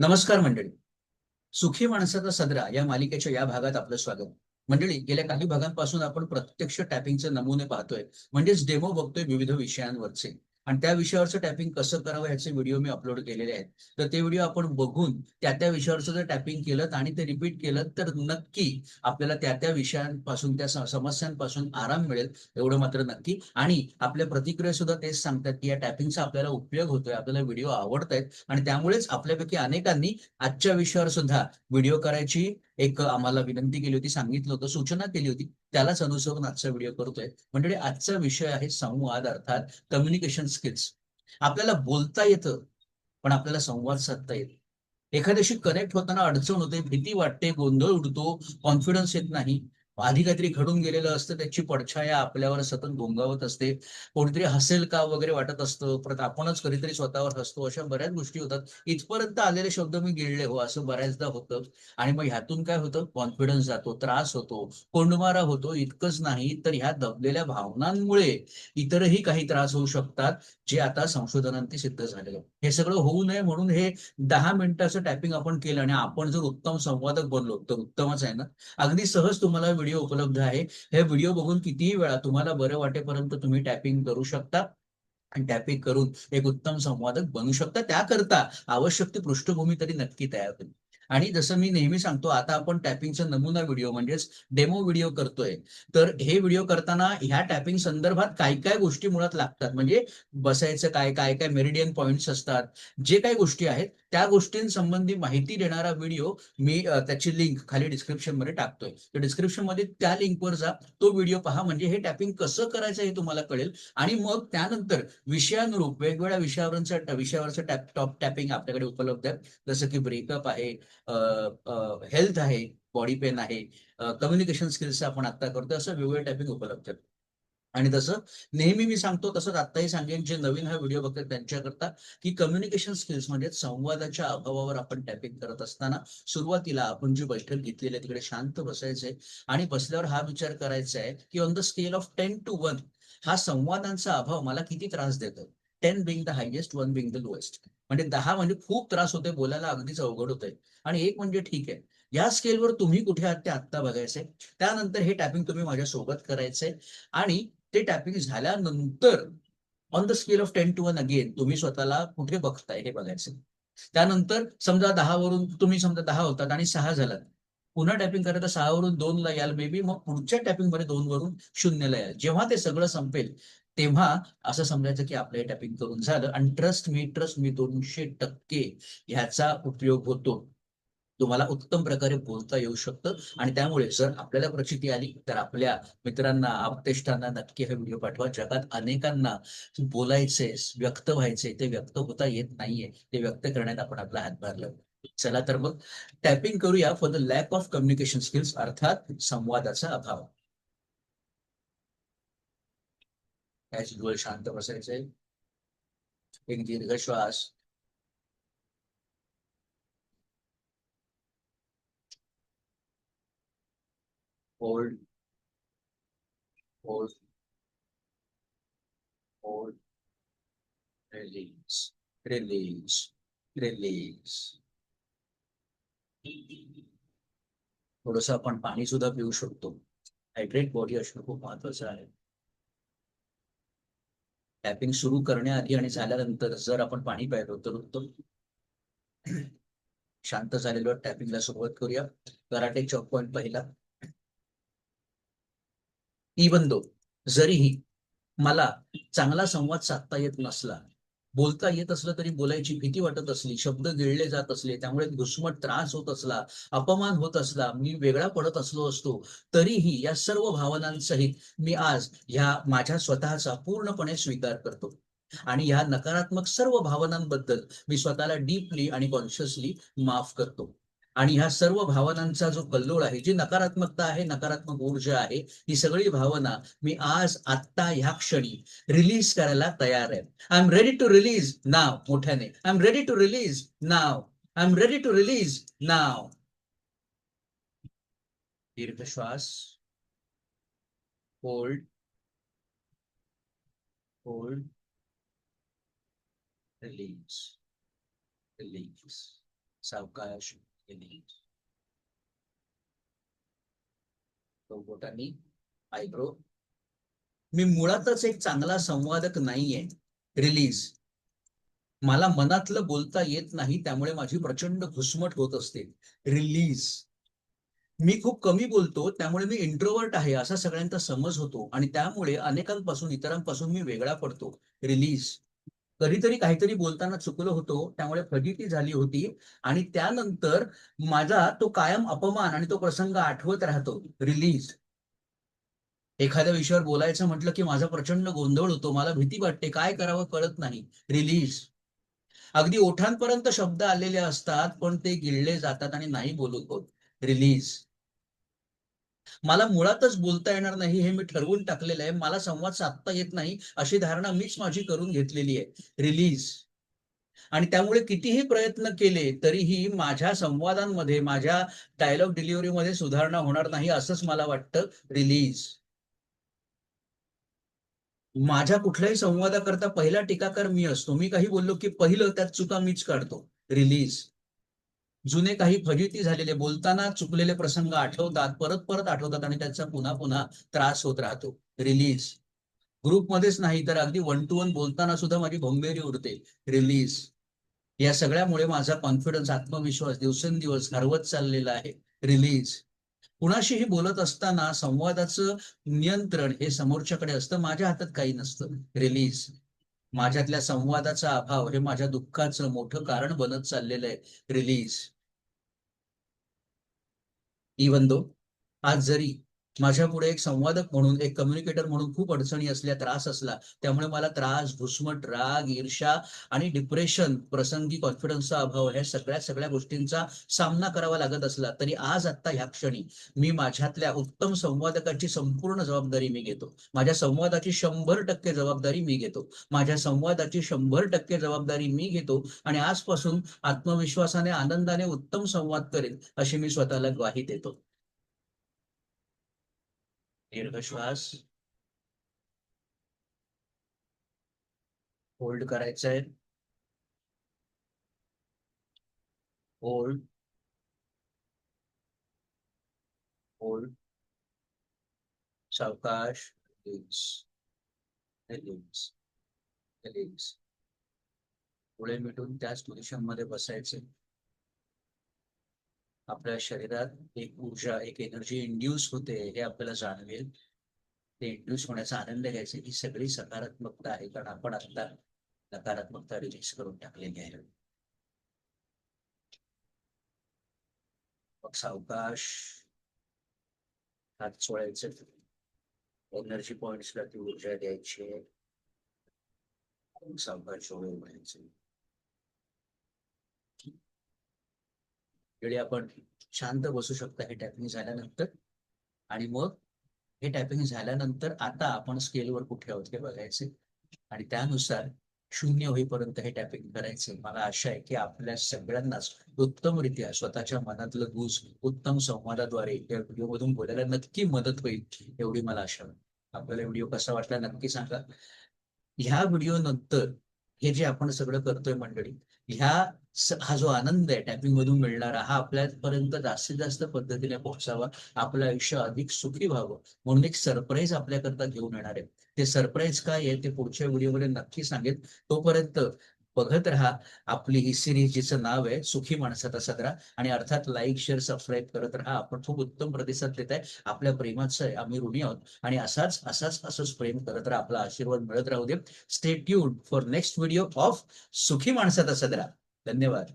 नमस्कार मंडळी. सुखी माणसाचा सदरा या मालिकेच्या या भागात आपलं स्वागत. मंडळी गेल्या काही भागांपासून आपण प्रत्यक्ष टॅपिंगचे नमुने पाहतोय. म्हणजेच डेमो बघतोय विविध विषयांवरचे. आणि त्या विषयावरचं टॅपिंग कसं करावं याचे व्हिडिओ मी अपलोड केलेले आहेत. तर ते व्हिडिओ आपण बघून त्या त्या विषयावरचं जर टॅपिंग केलं आणि ते रिपीट केलं तर नक्की आपल्याला त्या त्या विषयांपासून त्या समस्यांपासून आराम मिळेल एवढं मात्र नक्की. आणि आपल्या प्रतिक्रिया सुद्धा तेच सांगतात की या टॅपिंगचा आपल्याला उपयोग होतोय आपल्याला व्हिडिओ आवडत आहेत आणि त्यामुळेच आपल्यापैकी अनेकांनी आजच्या विषयावर सुद्धा व्हिडिओ करायची एक आम्हाला विनंती केली होती सांगितलं होतं सूचना केली होती. त्यालाच अनुसरून आजचा व्हिडिओ करतोय. म्हणजे आजचा विषय आहे संवाद अर्थात कम्युनिकेशन स्किल्स आपल्याला बोलता येतं पण आपल्याला संवाद साधता येत एखाद्याशी कनेक्ट होताना अडचण होते भीती वाटते गोंधळ उडतो कॉन्फिडन्स येत नाही. आधी काहीतरी घडून गेलेलं असतं त्याची पडछाया आपल्यावर सतत गोंगावत असते. कोणीतरी हसेल का वगैरे वाटत असतं परत आपणच कधीतरी स्वतःवर हसतो अशा बऱ्याच गोष्टी होतात. इथपर्यंत आलेले शब्द मी गिळले हो असं बऱ्याचदा होतं. आणि मग ह्यातून काय होतं? कॉन्फिडन्स जातो त्रास होतो कोंडमारा होतो इतकंच नाही तर ह्या दबलेल्या भावनांमुळे इतरही काही त्रास होऊ शकतात जे आता संशोधनांती सिद्ध झालेलं. हे सगळं होऊ नये म्हणून हे दहा मिनिटाचं टॅपिंग आपण केलं आणि आपण जर उत्तम संवादक बनलो तर उत्तमच आहे ना? अगदी सहज तुम्हाला व्हिडिओ उपलब्ध आहे. हे व्हिडिओ बघून कितीही वेळा तुम्हाला बरं वाटेपर्यंत तुम्ही टॅपिंग करू शकता. आणि टॅपिंग करून एक उत्तम संवादक बनू शकता. त्याकरता आवश्यक ती पृष्ठभूमी तरी नक्की तयार होईल आणि जसं मी नेहमी सांगतो आता आपण टॅपिंगचा नमुना व्हिडिओ म्हणजेच डेमो व्हिडिओ करतोय. तर हे व्हिडिओ करताना ह्या टॅपिंग संदर्भात काय काय गोष्टी मुळात लागतात? म्हणजे बसायचं काय काय काय मेरिडियन पॉइंट्स असतात. जे काही गोष्टी आहेत त्या गोष्टींसंबंधी माहिती देणारा व्हिडिओ मी त्याची लिंक खाली डिस्क्रिप्शनमध्ये टाकतोय. तर डिस्क्रिप्शनमध्ये त्या लिंकवर जा तो व्हिडिओ पहा म्हणजे हे टॅपिंग कसं करायचं हे तुम्हाला कळेल. आणि मग त्यानंतर विषयानुरूप वेगवेगळ्या विषयावरचं विषयावरचं टॅप टॉप टॅपिंग आपल्याकडे उपलब्ध आहे जसं की ब्रेकअप आहे हेल्थ आहे बॉडी पेन आहे कम्युनिकेशन स्किल्स आपण आता करतो असं वेगवेगळे टॅपिंग उपलब्ध आहेत. आणि तसं नेहमी मी सांगतो तसंच आत्ताही सांगेन जे नवीन हा व्हिडिओ बघतात त्यांच्याकरता की कम्युनिकेशन स्किल्स म्हणजे संवादाच्या अभावावर आपण टॅपिंग करत असताना सुरुवातीला आपण जी बैठक घेतलेली आहे तिकडे शांत बसायचंय आणि बसल्यावर हा विचार करायचा आहे की on the scale of ten to one हा संवादांचा अभाव मला किती त्रास देतो ten being the highest one being the lowest म्हणजे दहा म्हणजे खूप त्रास होते बोलायला अगदीच अवघड होतोय. आणि एक म्हणजे ठीक आहे. या स्केलवर तुम्ही कुठे आहात ते आत्ता बघायचंय. त्यानंतर हे टॅपिंग तुम्ही माझ्या सोबत करायचंय. आणि ते टॅपिंग झाल्यानंतर on the scale of ten to one again तुम्ही स्वतःला कुठे बघताय हे बघायचं. त्यानंतर समजा दहावरून तुम्ही समजा दहा होतात आणि सहा झालात. पुन्हा टॅपिंग करायचं सहावरून दोनला याल मे मग पुढच्या टॅपिंगमध्ये दोन वरून शून्यला याल. जेव्हा ते सगळं संपेल तेव्हा असं समजायचं की आपलं हे टॅपिंग करून झालं. आणि ट्रस्ट मी ट्रस्ट मी दोनशे टक्के ह्याचा उपयोग होतो. तुम्हाला उत्तम प्रकारे बोलता येऊ शकतं. आणि त्यामुळे जर आपल्याला प्रचिती आली तर आपल्या मित्रांना आपतेष्टांना नक्की हा व्हिडिओ पाठवा. जगात अनेकांना बोलायचे व्यक्त व्हायचे ते व्यक्त होता येत नाहीये. ते व्यक्त करण्यात आपण आपला हातभार लावू चला तर मग टॅपिंग करूया for the lack of communication skills अर्थात संवादाचा अभाव. शांत बसायचंय. एक दीर्घ श्वास. Hold. Hold. Hold. Release. Release. Release. थोडस आपण पाणी सुद्धा पिऊ शकतो. हायड्रेट बॉडी असणं खूप महत्वाचं आहे. टॅपिंग सुरू करण्याआधी आणि झाल्यानंतर जर आपण पाणी प्यायलो तर उत्तम. शांत झालेलो टॅपिंगला सुरुवात करूया. कराटे चौक पॉईंट पहिला. इवन दो जरीही मला चांगला संवाद साधता येत नसला बोलता येत असलं तरी बोलायची भीती वाटत असली शब्द गिळले जात असले त्यामुळे घुसमट त्रास होत असला अपमान होत असला मी वेगळा पडत असलो असतो तरीही या सर्व भावनांसहित मी आज ह्या माझ्या स्वतःचा पूर्णपणे स्वीकार करतो. आणि ह्या नकारात्मक सर्व भावनांबद्दल मी स्वतःला डीपली आणि कॉन्शियसली माफ करतो. आणि ह्या सर्व भावनांचा जो कल्लोळ आहे जी नकारात्मकता आहे नकारात्मक ऊर्जा आहे ही सगळी भावना मी आज आत्ता ह्या क्षणी रिलीज करायला तयार आहे. I am ready to release नाव मोठ्याने. I am ready to release now I am ready to release नाव दीर्घ श्वास होल्ड होल्ड रिलीज रिलीज सावकाश. रिलीज बोटांनी आयब्रो मी मुळातच एक चांगला संवादक नाहीये. रिलीज मला मनातलं बोलता येत नाही त्यामुळे माझी प्रचंड घुसमट होत असते. रिलीज मी खूप कमी बोलतो त्यामुळे मी इंट्रोवर्ट आहे असा सगळ्यांचा समज होतो. आणि त्यामुळे अनेकांपासून इतरांपासून मी वेगळा पडतो. रिलीज कधीतरी काहीतरी बोलताना चुकलो होतो त्यामुळे फजिती झाली होती. आणि त्यानंतर माझा तो कायम अपमान आणि तो प्रसंग आठवत राहतो. रिलीज एखाद्या विषयावर बोलायचं म्हटलं की माझा प्रचंड गोंधळ होतो मला भीती वाटते काय करावं कळत नाही. रिलीज अगदी ओठांपर्यंत शब्द आलेले असतात पण ते गिळले जातात आणि नाही बोलत होत. रिलीज मला मुळातच बोलता येणार नाही हे मी ठरवून टाकलेलं आहे. मला संवाद साधता येत नाही अशी धारणा मीच माझी करून घेतलेली आहे. रिलीज आणि त्यामुळे कितीही प्रयत्न केले तरीही माझ्या संवादांमध्ये माझ्या डायलॉग डिलिव्हरीमध्ये सुधारणा होणार नाही असंच मला वाटतं. रिलीज माझ्या कुठल्याही संवादाकरता पहिला टीकाकार मी असतो. मी काही बोललो की पहिलं त्यात चुका मीच काढतो. रिलीज जुने काही फजिती झालेले बोलताना चुकलेले प्रसंग आठवतात परत परत आठवतात आणि त्याचा पुन्हा पुन्हा त्रास होत राहतो. रिलीज ग्रुपमध्येच नाही तर अगदी वन टू वन बोलताना सुद्धा माझी भंबेरी उरते. रिलीज या सगळ्यामुळे माझा कॉन्फिडन्स आत्मविश्वास दिवसेंदिवस हरवत चाललेला आहे. रिलीज कुणाशीही बोलत असताना संवादाचं नियंत्रण हे समोरच्याकडे असतं माझ्या हातात काही नसतं. रिलीज माझ्यातल्या संवादाचा अभाव हे माझ्या दुःखाचं मोठं कारण बनत चाललेलं आहे. रिलीज इवन दो आज जरी माझ्या पुढे एक संवादक म्हणून एक कम्युनिकेटर म्हणून खूप अडचणी असल्या त्रास असला त्यामुळे मला त्रास घुसमट राग ईर्षा आणि डिप्रेशन प्रसंगी कॉन्फिडन्सचा अभाव ह्या सगळ्या सगळ्या गोष्टींचा सामना करावा लागत असला तरी आज आता ह्या क्षणी मी माझ्यातल्या उत्तम संवादकाची संपूर्ण जबाबदारी मी घेतो. माझ्या संवादाची शंभर टक्के जबाबदारी मी घेतो. माझ्या संवादाची शंभर टक्के जबाबदारी मी घेतो आणि आजपासून आत्मविश्वासाने आनंदाने उत्तम संवाद करेन अशी मी स्वतःला ग्वाही देतो. दीर्घ श्वास होल्ड करायचंय होल्ड होल्ड सावकाश रिलीज रिलीज रिलीज पुढे मिटून त्याच पोझिशनमध्ये बसायचे. आपल्या शरीरात एक ऊर्जा एक एनर्जी इंड्यूस होते हे आपल्याला जाणवेल. ते इंड्यूस होण्याचा आनंद घ्यायचा ही सगळी सकारात्मकता आहे. कारण आपण आता नकारात्मकता रिलीज करून टाकलेली आहे. मग सावकाश हात चोळायचे एनर्जी पॉइंट्सला ती ऊर्जा द्यायची. आहे सावकाश डोळे उघडायचे. वेळी आपण शांत बसू शकता हे टॅपिंग झाल्यानंतर. आणि मग हे टॅपिंग झाल्यानंतर आता आपण स्केलवर कुठे आहोत हे बघायचे. आणि त्यानुसार शून्य होईपर्यंत हे टॅपिंग करायचे. मला आशा आहे की आपल्या सगळ्यांनाच उत्तमरित्या स्वतःच्या मनातलं गुज उत्तम संवादाद्वारे या व्हिडिओमधून बोलायला नक्की मदत होईल एवढी मला आशा आहे. आपल्याला व्हिडिओ कसा वाटला नक्की सांगा. ह्या व्हिडिओ नंतर हे जे आपण सगळं करतोय मंडळी ह्या हा जो आनंद आहे टॅपिंग मधून मिळणारा हा आपल्यापर्यंत जास्तीत जास्त पद्धतीने पोहोचावा आपलं आयुष्य अधिक सुखी व्हावं म्हणून एक सरप्राईज आपल्याकरता घेऊन येणार आहे. ते सरप्राईज काय आहे ते पुढच्या व्हिडिओमध्ये नक्की सांगेल तोपर्यंत बघत राहा. आपली ही सिरीज जिचं नाव आहे सुखी माणसाचा सदरा. आणि अर्थात लाईक शेअर सबस्क्राईब करत राहा. आपण खूप उत्तम प्रतिसाद देत आहे. आपल्या प्रेमाचं आहे. आम्ही ऋणी आहोत. आणि असाच असाच असंच प्रेम करत राहा. आपला आशीर्वाद मिळत राहू दे. स्टे ट्यूड फॉर नेक्स्ट व्हिडिओ ऑफ सुखी माणसाचा सदरा. धन्यवाद.